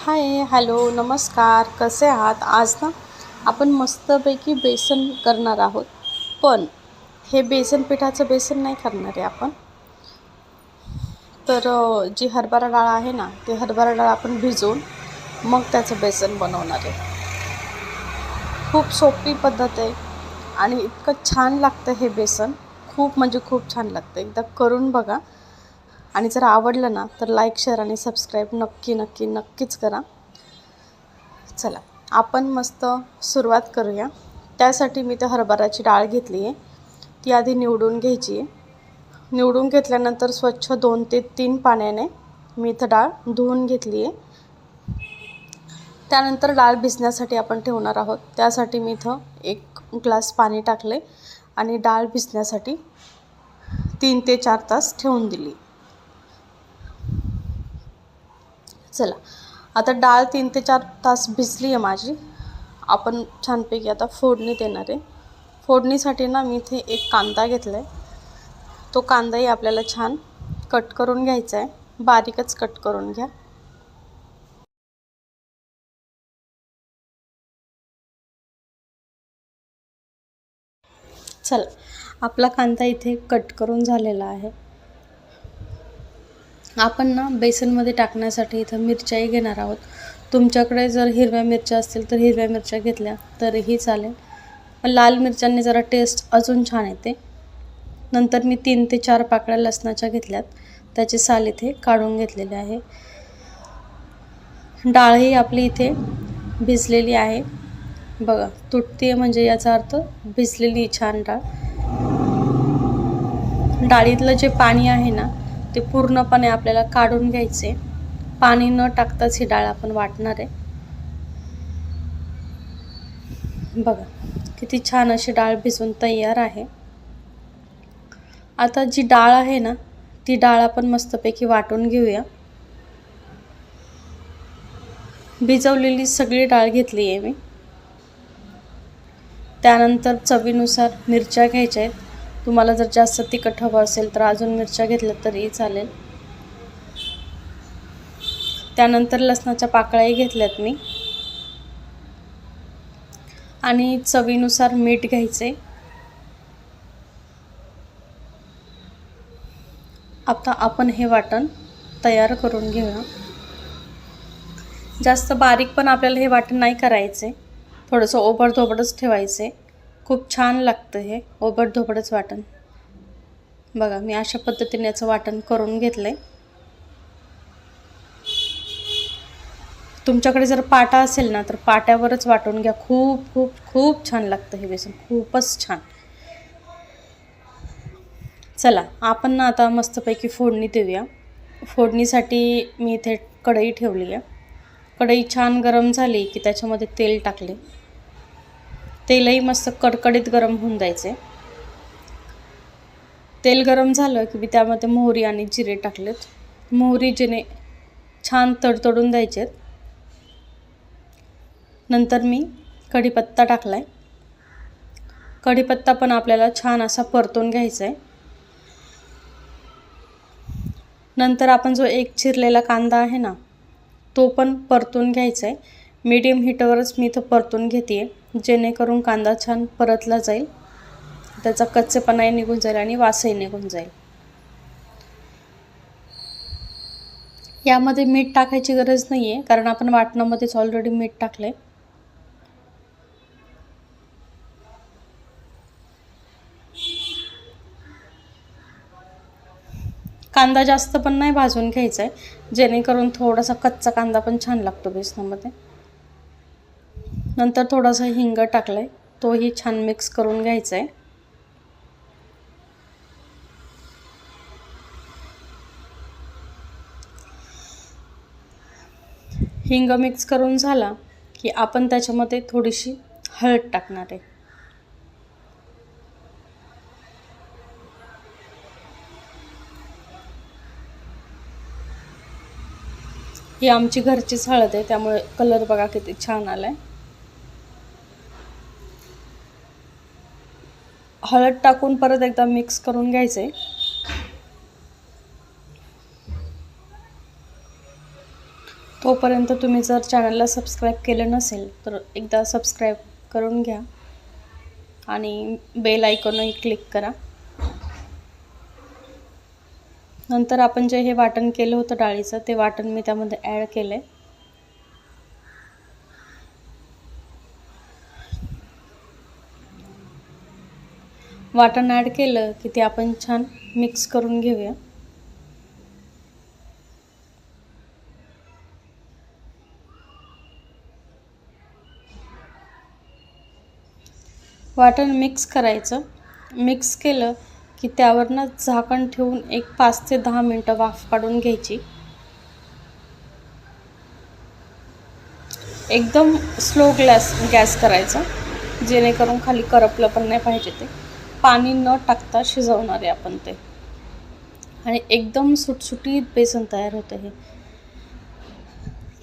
Hi hello नमस्कार कसे आहात? आज ना आपण मस्तपैकी बेसन करणार आहोत. पण हे बेसन पिठाचं बेसन नाही करणार आहे आपण. तर जी हरभरा डाळ आहे ना ती हरभरा डाळ आपण भिजवून मग त्याचं बेसन बनवणार आहे. खूप सोपी पद्धत आहे आणि इतकं छान लागतं हे बेसन. खूप म्हणजे खूप छान लागतं. एकदा करून बघा. आणि जर आवडलं ना तर लाईक शेअर आणि सबस्क्राईब नक्की नक्की नक्कीच करा. चला आपण मस्त सुरुवात करूया. त्यासाठी मी त्या हरभऱ्याची डाळ घेतली आहे. ती आधी निवडून घ्यायची आहे. निवडून घेतल्यानंतर स्वच्छ दोन ते तीन पाण्याने मी इथं डाळ धुवून घेतली आहे. त्यानंतर डाळ भिजण्यासाठी आपण ठेवणार आहोत. त्यासाठी मी इथं एक ग्लास पाणी टाकले आणि डाळ भिजण्यासाठी तीन ते चार तास ठेवून दिली. चला. आता डाळ तीन ते चार तास भिजली आहे माझी. आपण छानपैकी आता फोडणी देणार आहे. फोडणीसाठी ना मी इथे एक कांदा घेतला आहे तो कांदाही आपल्याला छान कट करून घ्यायचा आहे. बारीकच कट करून घ्या. चला. आपला कांदा इथे कट करून झालेला आहे. आपण ना बेसनमध्ये टाकण्यासाठी इथं मिरच्याही घेणार आहोत. तुमच्याकडे जर हिरव्या मिरच्या असतील तर हिरव्या मिरच्या घेतल्या तरीही चालेल. लाल मिरच्यांनी जरा टेस्ट अजून छान येते. नंतर मी तीन ते चार पाकळ्या लसणाच्या घेतल्यात. त्याचे साल इथे काढून घेतलेले आहे. डाळही आपली इथे भिजलेली आहे. बघा तुटते म्हणजे याचा अर्थ भिजलेली छान डाळ. डाळीतलं जे पाणी आहे ना ते पूर्णपणे आपल्याला काढून घ्यायचे. पाणी न टाकताच ही डाळ आपण वाटणार आहे. बघा किती छान अशी डाळ भिजून तयार आहे. आता जी डाळ आहे ना ती डाळ आपण मस्तपैकी वाटून घेऊया. भिजवलेली सगळी डाळ घेतली आहे मी. त्यानंतर चवीनुसार मिरच्या घ्यायच्या आहेत. तुम्हाला जर जास्त तिखट हवं असेल तर अजून मिरच्या घेतल्या तरीही चालेल. त्यानंतर लसणाच्या पाकळ्याही घेतल्यात मी. आणि चवीनुसार मीठ घ्यायचे. आता आपण हे वाटण तयार करून घेऊया. जास्त बारीक पण आपल्याला हे वाटण नाही करायचे. थोडंसं ओबडधोबडच ठेवायचे. खूप छान लागतं हे. ओबडधोबडच वाटण. बघा मी अशा पद्धतीने याचं वाटण करून घेतलं आहे तुमच्याकडे जर पाटा असेल ना तर पाट्यावरच वाटून घ्या. खूप खूप खूप छान लागतं हे बेसन. खूपच छान. चला आपण ना आता मस्तपैकी फोडणी देऊया. फोडणीसाठी मी इथे कढई ठेवली आहे. कढई छान गरम झाली की त्याच्यामध्ये तेल टाकले. तेलही मस्त कडकडीत गरम होऊन द्यायचे तेल गरम झालं की मी त्यामध्ये मोहरी आणि जिरे टाकलेत. मोहरी जिने छान तडतडून द्यायचेत. नंतर मी कढीपत्ता टाकला आहे कढीपत्ता पण आपल्याला छान असा परतून घ्यायचा आहे नंतर आपण जो एक चिरलेला कांदा आहे ना तो पण परतून घ्यायचा आहे मीडियम हिटवरच मी इथं परतून घेते आहे जेणेकरून कांदा छान परतला जाईल. त्याचा कच्चेपणाही निघून जाईल आणि वासही निघून जाईल. यामध्ये मीठ टाकायची गरज नाही आहे कारण आपण वाटणामध्येच ऑलरेडी मीठ टाकलं आहे कांदा जास्त पण नाही भाजून घ्यायचा आहे जेणेकरून थोडासा कच्चा कांदा पण छान लागतो बेसनामध्ये. नंतर थोडासा हिंग टाकला आहे तोही छान मिक्स करून घ्यायचा आहे हिंग मिक्स करून झाला की आपण त्याच्यामध्ये थोडीशी हळद टाकणार आहे. ही आमची घरचीच हळद आहे त्यामुळे कलर बघा किती छान आला आहे हळद टाकून परत एकदा मिक्स करून घ्यायचे. तोपर्यंत तुम्ही जर चॅनलला सबस्क्राईब केलं नसेल तर एकदा सबस्क्राईब करून घ्या. आणि बेल आयकॉनही क्लिक करा. नंतर आपण जे हे वाटण केलं होतं डाळीचं ते वाटण मी त्यामध्ये ॲड केलं आहे वाटण ॲड केलं की ते आपण छान मिक्स करून घेऊया. वाटण मिक्स करायचं. मिक्स केलं की त्यावरनं झाकण ठेवून एक पाच ते दहा मिनटं वाफ काढून घ्यायची. एकदम स्लो ग्लॅस गॅस करायचा. जेणेकरून खाली करपलं पण नाही पाहिजे ते. पाणी न टाकता शिजवणार आहे आपण ते. आणि एकदम सुटसुटीत बेसन तयार होतं हे.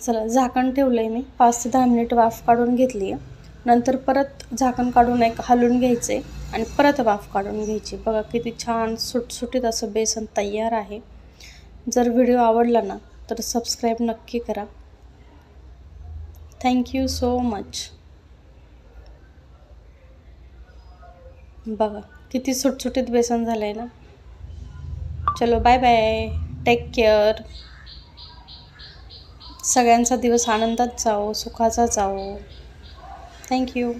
चला झाकण ठेवलं आहे मी. पाच ते दहा मिनिट वाफ काढून घेतली आहे नंतर परत झाकण काढून एक हलवून घ्यायचे आणि परत वाफ काढून घ्यायची बघा किती छान सुटसुटीत असं बेसन तयार आहे. जर व्हिडिओ आवडला ना तर सबस्क्राईब नक्की करा. थँक्यू सो मच बघा किती सुटसुटीत बेसन झालं आहे ना. चलो बाय बाय टेक केअर सगळ्यांचा दिवस आनंदात जाओ सुखाचा जाओ थँक्यू